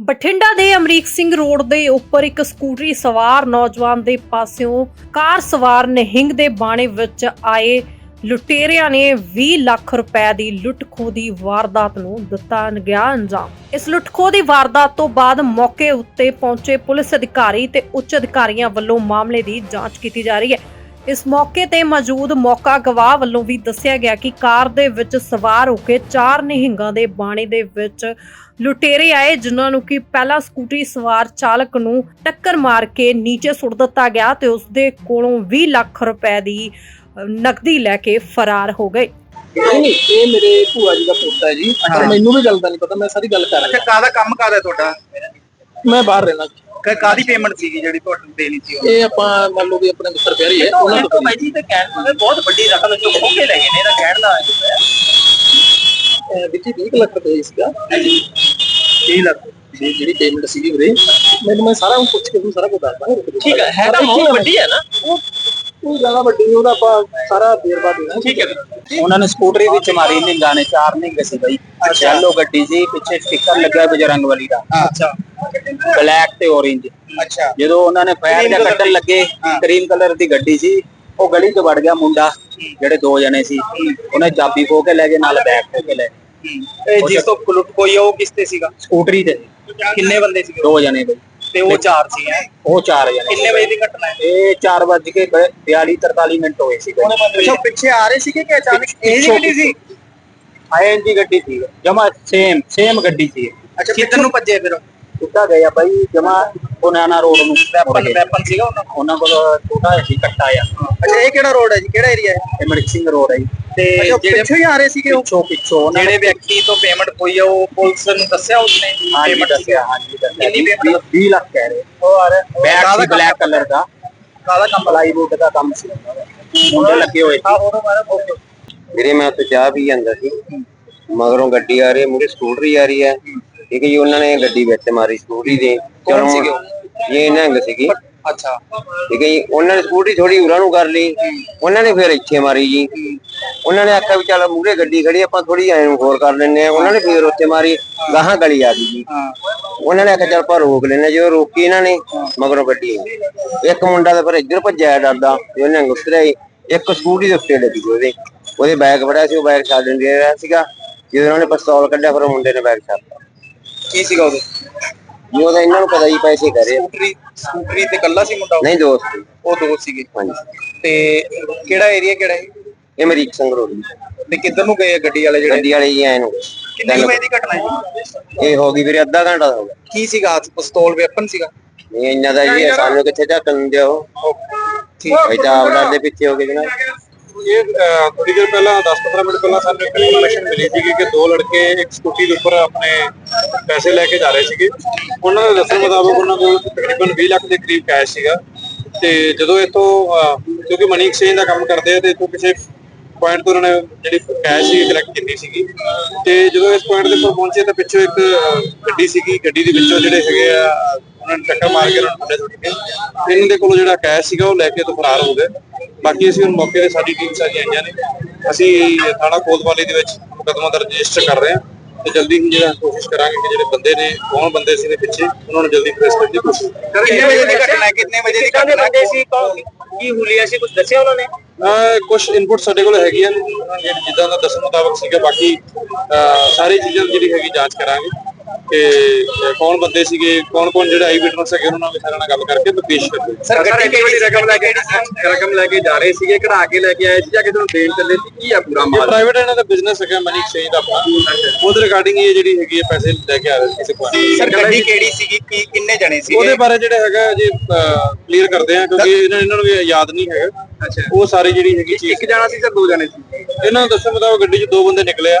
ਬਠਿੰਡਾ ਦੇ ਅਮਰੀਕ ਸਿੰਘ ਰੋਡ ਦੇ ਉੱਪਰ ਇੱਕ ਸਕੂਟਰੀ ਸਵਾਰ ਨੌਜਵਾਨ ਦੇ ਪਾਸਿਓਂ ਕਾਰ ਸਵਾਰ ਨਿਹੰਗ ਦੇ ਬਾਣੇ ਵਿੱਚ ਆਏ ਲੁਟੇਰਿਆਂ ਨੇ 20 ਲੱਖ ਰੁਪਏ ਦੀ ਲੁੱਟ-ਖੋਹ ਦੀ ਵਾਰਦਾਤ ਨੂੰ ਦਿੱਤਾ ਗਿਆ ਅੰਜਾਮ। ਇਸ ਲੁੱਟ-ਖੋਹ ਦੀ ਵਾਰਦਾਤ ਤੋਂ ਬਾਅਦ ਮੌਕੇ ਉੱਤੇ ਪਹੁੰਚੇ ਪੁਲਿਸ ਅਧਿਕਾਰੀ ਤੇ ਉੱਚ ਅਧਿਕਾਰੀਆਂ ਵੱਲੋਂ ਮਾਮਲੇ ਦੀ ਜਾਂਚ ਕੀਤੀ ਜਾ ਰਹੀ ਹੈ। ਇਸ ਮੌਕੇ ਤੇ ਮੌਜੂਦ ਮੌਕਾ ਗਵਾਹ ਵੱਲੋਂ ਵੀ ਦੱਸਿਆ ਗਿਆ ਕਿ ਕਾਰ ਦੇ ਵਿੱਚ ਸਵਾਰ ਹੋ ਕੇ ਚਾਰ ਨਿਹੰਗਾਂ ਦੇ ਬਾਣੇ ਦੇ ਵਿੱਚ ਲੁਟੇਰੇ ਆਏ ਜਿਨ੍ਹਾਂ ਨੂੰ ਕਿ ਪਹਿਲਾ ਸਕੂਟਰੀ ਸਵਾਰ ਚਾਲਕ ਨੂੰ ਟੱਕਰ ਮਾਰ ਕੇ ਨੀਚੇ ਸੁੱਟ ਦਿੱਤਾ ਗਿਆ ਤੇ ਉਸ ਦੇ ਕੋਲੋਂ 20 ਲੱਖ ਰੁਪਏ ਦੀ ਨਕਦੀ ਲੈ ਕੇ ਫਰਾਰ ਹੋ ਗਏ। ਨਹੀਂ ਨਹੀਂ, ਇਹ ਮੇਰੇ ਭੂਆ ਜੀ ਦਾ ਪੋਤਾ ਹੈ ਜੀ। ਪਰ ਮੈਨੂੰ ਵੀ ਗੱਲ ਦਾ ਨਹੀਂ ਪਤਾ ਮੈਂ ਸਾਰੀ ਗੱਲ ਕਰ ਅੱਛਾ ਰਿਹਾ ਕਾਹਦਾ ਕੰਮ ਕਾਹਦਾ ਤੁਹਾਡਾ? ਮੈਂ ਬਾਹਰ ਰਹਿਣਾ। ਕਿ ਕਾਹਦੀ ਪੇਮੈਂਟ ਸੀਗੀ ਜਿਹੜੀ ਤੁਹਾਨੂੰ ਦੇਣੀ ਸੀ ਇਹ ਆਪਾਂ ਮੰਨ ਲਓ ਵੀ ਆਪਣੇ ਮਿੱਤਰ ਪਿਆਰੀ ਹੈ ਉਹਨਾਂ ਤੋਂ ਭਾਈ ਜੀ ਤੇ ਕਹਿਣ ਨੂੰ ਬਹੁਤ ਵੱਡੀ ਰਕਮ ਚੋਂ ਖੋ ਕੇ ਲੈ ਗਏ ਨੇ ਇਹਦਾ ਕਹਿਣ ਦਾ ਵਿੱਚੀ 20 ਲੱਖ ਰੁਪਏ ਸੀਗਾ। 30 ਲੱਖ ਜੀ ਜਿਹੜੀ ਪੇਮੈਂਟ ਸੀਗੀ ਵੀਰੇ ਮੈਨੂੰ ਮੈਂ ਸਾਰਾ ਕੁਝ ਪੁੱਛ ਕੇ ਤੁਹਾਨੂੰ ਸਾਰਾ ਕੁਝ ਦੱਸ ਦਾਂਗਾ ਠੀਕ ਹੈ ਹੈ ਤਾਂ ਬਹੁਤ ਵੱਡੀ ਹੈ ਨਾ। ਕੋਈ ਜ਼ਿਆਦਾ ਵੱਡੀ ਨਹੀਂ ਉਹਦਾ ਆਪਾਂ ਸਾਰਾ ਦੇਰਵਾ ਦੇਣਾ। ਠੀਕ ਹੈ। ਉਹਨਾਂ ਨੇ ਸਕੂਟਰੀ ਵਿੱਚ ਮਾਰੀ ਨਿੰਗਾ ਨੇ ਚਾਰ ਨਿੰਗੇ ਸੀ ਬਈ। ਅੱਛਾ। ਯੈਲੋ ਗੱਡੀ ਸੀ ਪਿੱਛੇ ਸਟicker ਲੱਗਾ ਬਜਰੰਗ ਵਾਲੀ ਦਾ। ਅੱਛਾ। ਬਲੈਕ ਤੇ orange ਅੱਛਾ। ਜਦੋਂ ਉਹਨਾਂ ਨੇ ਫਾਇਰ ਜਾਂ ਦੀ। ਲੱਗੇ। ਕਰੀਮ ਕਲਰ ਦੀ ਗੱਡੀ ਸੀ ਉਹ ਗਲੀ 'ਚ ਵੜ ਗਿਆ ਮੁੰਡਾ ਜਿਹੜੇ ਦੋ ਜਣੇ ਸੀ। ਉਹਨੇ ਚਾਬੀ ਖੋ ਕੇ ਲੈ ਗਏ ਨਾਲ ਬੈਗ ਖੋ ਕੇ ਲੈ ਗਏ। ਇਹ ਜਿਸ ਤੋਂ ਲੁੱਟ ਕੋਈ ਉਹ ਕਿਸ ਤੇ ਸੀਗਾ? ਸਕੂਟਰੀ ਤੇ। ਕਿੰਨੇ ਬੰਦੇ ਸੀਗੇ? ਦੋ ਜਣੇ ਬਈ। ਤੇ ਉਹ ਚਾਰ ਸੀ ਹੈਂ? ਉਹ ਚਾਰ ਜਣੇ। ਕਿੰਨੇ ਵਜੇ ਦੀ ਘਟਨਾ ਹੈ? ਇਹ 4 ਵਜੇ ਕੇ 42 43 ਮਿੰਟ ਹੋਏ ਸੀ ਅੱਛਾ ਪਿੱਛੇ ਆ ਰਹੇ ਸੀਗੇ ਕਿ ਅਚਾਨਕ ਇਹ ਗੱਡੀ ਸੀ? ਦੀ ਗੱਡੀ ਸੀ। ਜਮਾ ਸੇਮ ਸੇਮ ਗੱਡੀ ਸੀ। ਅੱਛਾ ਕਿੱਧਰ ਨੂੰ ਭੱਜੇ ਫਿਰ ਕਿੱਦਾਂ ਗਿਆ ਬਾਈ ਜਮਾ ਬਨਾਨਾ ਰੋਡ ਨੂੰ। ਵੈਪਨ ਵੈਪਨ ਸੀਗਾ ਉਹਨਾਂ ਕੋਲ। ਉਹਨਾਂ ਕੋਲ ਛੋਟਾ ਜਿਹਾ ਸੀ ਕੱਟਾ ਆ ਅੱਛਾ ਇਹ ਕਿਹੜਾ ਰੋਡ ਹੈ ਜੀ? ਕਿਹੜਾ ਏਰੀਆ ਹੈ? ਇਹ ਮੜਕ ਸਿੰਘ ਰੋਡ ਹੈ ਜੀ। ਤੇ ਜਿਹੜੇ ਪਿੱਛੇ ਹੀ ਆ ਰਹੇ ਸੀਗੇ ਉਹ? ਪਿੱਛੋਂ ਪਿੱਛੋਂ। ਉਹਨਾਂ ਨੇ ਜਿਹੜੇ ਵਿਅਕਤੀ ਤੋਂ ਪੇਮੈਂਟ ਹੋਈ ਆ ਉਹ ਪੁਲਿਸ ਨੂੰ ਦੱਸਿਆ ਉਸਨੇ? ਹਾਂਜੀ payment ਦੱਸਿਆ ਹਾਂਜੀ ਦੱਸਿਆ। ਕਿੰਨੀ payment? 20 ਲੱਖ ਕਹਿ ਰਹੇ। ਉਹ ਆ ਰਿਹਾ ਬੈਗ ਸੀ ਬਲੈਕ ਕਲਰ ਦਾ। ਕਾਹਦਾ ਕੰਮ? ਪਲਾਈ ਬੂਟ ਦਾ ਕੰਮ ਸੀ ਮੁੰਡੇ ਲੱਗੇ ਹੋਏ ਆ ਸੀ ਉਹਨੂੰ ਮਾਰਾ ਓਕੇ ਵੀਰੇ ਮੈਂ ਉੱਥੇ ਚਾਹ ਪੀ ਜਾਂਦਾ ਸੀ। ਮਗਰੋਂ ਗੱਡੀ ਆ ਰਹੀ ਹੈ ਮੂਰੇ ਸਕੂਟਰੀ ਆ ਰਹੀ ਹੈ। ਠੀਕ ਹੈ ਜੀ ਉਹਨਾਂ ਨੇ ਗੱਡੀ ਵਿੱਚ ਮਾਰੀ ਸਕੂਟਰੀ ਦੇ ਕੌਣ ਸੀਗੇ? ਉਹ? ਇਹ ਨੰਗ ਸੀਗੀ। ਅੱਛਾ। ਠੀਕ ਹੈ ਜੀ ਉਹਨਾਂ ਨੇ ਸਕੂਟਰੀ ਥੋੜੀ ਉਰਾਂ ਨੂੰ ਕਰ ਲਈ। ਉਹਨਾਂ ਨੇ ਫਿਰ ਇੱਥੇ ਮਾਰੀ ਜੀ। ਉਹਨਾਂ ਨੇ ਆਖਿਆ ਵੀ ਚੱਲ ਮੂਰੇ ਗੱਡੀ ਖੜੀ ਆਪਾਂ ਥੋੜੀ ਐਂ ਨੂੰ ਹੋਰ ਕਰ ਲੈਂਦੇ ਆ ਉਹਨਾਂ ਨੇ ਫਿਰ ਉੱਥੇ ਮਾਰੀ ਗਾਹਾਂ ਗਲੀ ਆ ਗਈ ਜੀ। ਹਾਂ। ਉਹਨਾਂ ਨੇ ਆਖਿਆ ਚੱਲ ਆਪਾਂ ਰੋਕ ਲੈਨੇ ਜਦੋਂ ਰੋਕੀ ਇਹਨਾਂ ਨੇ ਮਗਰੋਂ ਗੱਡੀ ਆਈ। ਇੱਕ ਮੁੰਡਾ ਤਾਂ ਫਿਰ ਇੱਧਰ ਭੱਜਿਆ ਡਰਦਾ ਤੇ ਉਹਨੇ ਹੀ। ਇੱਕ ਸਕੂਟੀ ਦੇ ਉੱਤੇ ਲੱਗੀ ਉਹਦੇ। ਉਹਦੇ ਬੈਗ ਫੜਿਆ ਸੀ ਉਹ ਬੈਗ ਛੱਡ ਦੇ ਰਿਹਾ ਸੀਗਾ। ਜਦੋਂ ਉਹਨਾਂ ਨੇ ਪਿਸਤੌਲ ਕੱਢਿਆ ਫਿਰ ਉਹ ਮੁੰਡੇ ਨੇ ਬੈਗ ਛੱਡਤਾ ਕੀ ਸੀਗਾ ਉਹਦੇ? ਜੀ ਉਹਦਾ ਇਹਨਾਂ ਨੂੰ ਪਤਾ ਹੀ ਪੈਸੇ ਕਰੇ। ਸਕੂਟਰੀ ਸਕੂਟਰੀ ਤੇ ਕੱਲਾ ਸੀ ਮੁੰਡਾ ਉਹ? ਨਹੀਂ ਦੋਸਤ ਉਹ ਦੋ ਸੀਗੇ। ਹਾਂਜੀ। ਤੇ ਕਿਹੜਾ ਏਰੀਆ ਕਿਹੜਾ ਹੈ? ਇਹ ਮੇਰੀ ਇੱਕ ਸੰਗਰੂਰ ਤੇ ਕਿੱਧਰ ਨੂੰ ਗਏ ਆ ਗੱਡੀ ਵਾਲੇ ਜਿਹੜੇ? ਗੱਡੀ ਵਾਲੇ ਜੀ ਐ ਨੂੰ। ਕਿੰਨੀ ਕੁ ਵਜੇ ਦੀ ਘਟਨਾ ਹੈ? ਜੀ ਇਹ ਹੋ ਗਈ ਵੀਰੇ ਅੱਧਾ ਘੰਟਾ ਹੋ ਗਿਆ। ਕੀ ਸੀਗਾ? ਪਿਸਤੌਲ ਵੈਪਨ ਸੀਗਾ? ਨਹੀਂ ਇੰਨਾ ਦਾ ਜੀ ਸਾਨੂੰ ਕਿੱਥੇ ਢੱਕਣ ਦਿਓ ਠੀਕ ਤਾਂ ਆਪ ਡਰ ਦੇ ਪਿੱਛੇ ਹੋ ਗਏ ਜਨਾਬ। ਇਹ ਥੋੜੀ ਦੇਰ ਪਹਿਲਾਂ 10-15 ਮਿੰਟ ਪਹਿਲਾਂ ਸਾਨੂੰ ਇੱਕ ਇਨਫੋਰਮੇਸ਼ਨ ਮਿਲੀ ਸੀਗੀ ਕਿ ਦੋ ਲੜਕੇ ਇੱਕ ਸਕੂਟੀ ਦੇ ਉੱਪਰ ਆਪਣੇ ਪੈਸੇ ਲੈ ਕੇ ਜਾ ਰਹੇ ਸੀਗੇ। ਉਹਨਾਂ ਦੇ ਦੱਸਣ ਮੁਤਾਬਕ ਉਹਨਾਂ ਕੋਲ ਤਕਰੀਬਨ 20 ਲੱਖ ਦੇ ਕਰੀਬ ਕੈਸ਼ ਸੀਗਾ। ਤੇ ਜਦੋਂ ਇਥੋਂ ਕਿਉਂਕਿ ਮਨੀ ਐਕਸਚੇਂਜ ਦਾ ਕੰਮ ਕਰਦੇ ਆ ਤੇ ਇਥੋਂ ਕਿਸੇ ਪੁਆਇੰਟ ਤੋਂ ਉਹਨਾਂ ਨੇ ਜਿਹੜੀ ਕੈਸ਼ ਸੀ ਕਲੈਕਟ ਕੀਤੀ ਸੀਗੀ। ਤੇ ਜਦੋਂ ਇਸ ਪੁਆਇੰਟ ਦੇ ਉੱਪਰ ਪਹੁੰਚੇ ਤਾਂ ਪਿੱਛੋਂ ਇੱਕ ਗੱਡੀ ਸੀਗੀ। ਗੱਡੀ ਦੇ ਵਿੱਚੋਂ ਜਿਹੜੇ ਹੈਗੇ ਆ ਉਹਨਾਂ ਨੇ ਟੱਕਰ ਮਾਰ ਕੇ ਉਹਨਾਂ ਨੂੰ ਥੱਲੇ ਸੁੱਟ ਕੇ ਇਹਨਾਂ ਦੇ ਕੋਲੋਂ ਜਿਹੜਾ ਕੈਸ਼ ਸੀਗਾ ਉਹ ਲੈ ਕੇ ਤੋਂ ਫਰਾਰ ਹੋ ਗਏ। ਬਾਕੀ ਅਸੀਂ ਹੁਣ ਮੌਕੇ ਤੇ ਸਾਡੀ ਟੀਮ ਸਾਰੀਆਂ ਆਈਆਂ ਨੇ। ਅਸੀਂ ਥਾਣਾ ਕੋਤਵਾਲੀ ਦੇ ਵਿੱਚ ਮੁਕੱਦਮਾ ਦਰਜ ਰਜਿਸਟਰ ਕਰ ਰਹੇ ਹਾਂ। ਤੇ ਜਲਦੀ ਹੀ ਜਿਹੜਾ ਕੋਸ਼ਿਸ਼ ਕਰਾਂਗੇ ਕਿ ਜਿਹੜੇ ਬੰਦੇ ਨੇ ਕੌਣ ਬੰਦੇ ਸੀ ਨੇ ਪਿੱਛੇ ਉਹਨਾਂ ਨੂੰ ਜਲਦੀ ਟ੍ਰੇਸ ਕਰਨ ਦੀ ਕੋਸ਼ਿਸ਼ ਕਰਾਂਗੇ। ਕਿੰਨੇ ਵਜੇ ਦੀ ਘਟਨਾ ਹੈ? ਕਿੰਨੇ ਵਜੇ ਦੀ ਘਟਨਾ ਬੰਦੇ ਸੀ? ਕੀ ਹੁਲੀਆ ਸੀ? ਕੁਝ ਦੱਸਿਆ ਉਹਨਾਂ ਨੇ? ਕੁਝ ਇਨਪੁਟ ਸਾਡੇ ਕੋਲ ਉਹਨਾਂ ਨੇ। ਜਿੱਦਾਂ ਦਾ ਦੱਸਣ ਮੁਤਾਬਕ ਸੀਗਾ ਬਾਕੀ ਸਾਰੀ ਚੀਜ਼ਾਂ ਦੀ ਜਿਹੜੀ ਹੈਗੀ ਜਾਂਚ ਕਰਾਂਗੇ। ਕਿ ਅਹ ਕੌਣ ਬੰਦੇ ਸੀਗੇ ਕੌਣ ਕੌਣ ਜਿਹੜੇ ਆਈ ਵਿਟਨੈਸ ਹੈਗੇ ਉਹਨਾਂ ਨਾਲ ਵੀ ਸਾਰਿਆਂ ਨਾਲ ਗੱਲ ਕਰਕੇ ਮੈਂ ਪੇਸ਼ ਕਰਾਂਗੇ ਸਰ ਗੱਡੀ ਕਿਹੜੀ ਰਕਮ ਲੈ ਕੇ ਰਕਮ ਲੈ ਕੇ ਜਾ ਰਹੇ ਸੀਗੇ ਕਢਾ ਕੇ ਲੈ ਕੇ ਆਏ ਸੀ ਜਾਂ ਕਿਸੇ ਨੂੰ ਦੇਣ ਚੱਲੇ ਸੀ? ਕੀ ਆ ਪੂਰਾ ਮਾਲ? ਪ੍ਰਾਈਵੇਟ ਇਹਨਾਂ ਦਾ ਬਿਜ਼ਨਸ ਹੈਗਾ ਮਨੀ ਐਕਸਚੇਂਜ ਦਾ ਆਪਣਾ। ਉਹਦੇ ਰਿਗਾਰਡਿੰਗ ਇਹ ਜਿਹੜੀ ਹੈਗੀ ਹੈ ਪੈਸੇ ਲੈ ਕੇ ਆ ਰਹੇ ਸੀ ਕਿਸੇ ਕੋਲ। ਸਰ ਗੱਡੀ ਕਿਹੜੀ ਸੀਗੀ? ਕੀ ਕਿੰਨੇ ਜਣੇ ਸੀਗੇ? ਉਹਦੇ ਬਾਰੇ ਜਿਹੜਾ ਹੈਗਾ ਜੀ ਕਲੀਅਰ ਕਰਦੇ ਆ ਕਿਉਂਕਿ ਇਹਨਾਂ ਨੂੰ ਵੀ ਯਾਦ ਨਹੀਂ ਹੈਗਾ। ਅੱਛਾ। ਉਹ ਸਾਰੀ ਜਿਹੜੀ ਹੈਗੀ ਚੀਜ਼ ਇੱਕ ਜਣਾ ਸੀ ਸਰ ਦੋ ਜਣੇ ਸੀ? ਇਹਨਾਂ ਨੂੰ ਦੱਸਣ ਮੁਤਾਬਕ ਗੱਡੀ 'ਚ ਦੋ ਬੰਦੇ ਨਿਕਲੇ ਆ।